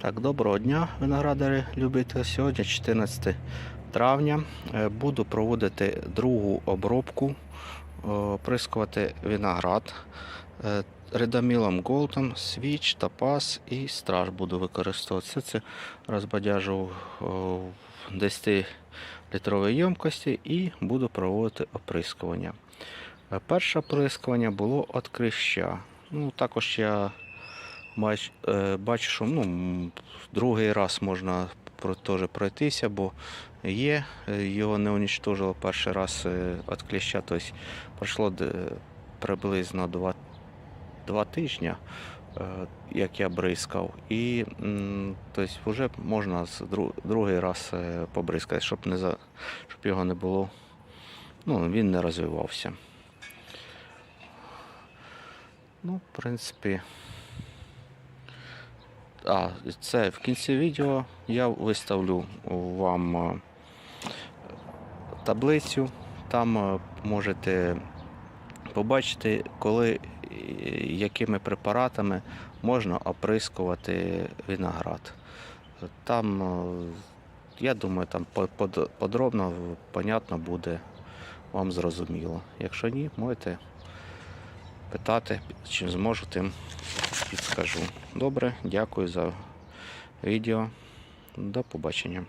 Так, доброго дня, виноградари любителі. Сьогодні 14 травня. Е, Буду проводити другу обробку, е, оприскувати виноград е, редамілом Голдом, свіч, топаз і страж буду використовувати. Все це розбадяжу в 10-літровій ємкості і буду проводити оприскування. Перше оприскування було від кліща. Ну, також я Бач, е, бачу, що ну, другий раз можна теж пройтися, бо є, е, його не унічтожило перший раз е, від кліща, тобто пройшло приблизно два, два тижні, як я бризкав, і тобто, вже можна другий раз побризкати, щоб, не за, щоб його не було, ну, він не розвивався. Ну, в принципі. А, це в кінці відео я виставлю вам е, таблицю. Там е, можете побачити, коли якими препаратами можна оприскувати виноград. Там, е, я думаю, там подробно, понятно буде вам зрозуміло. Якщо ні, можете питати, чим зможу, тим підскажу. Добре, дякую за відео. До побачення.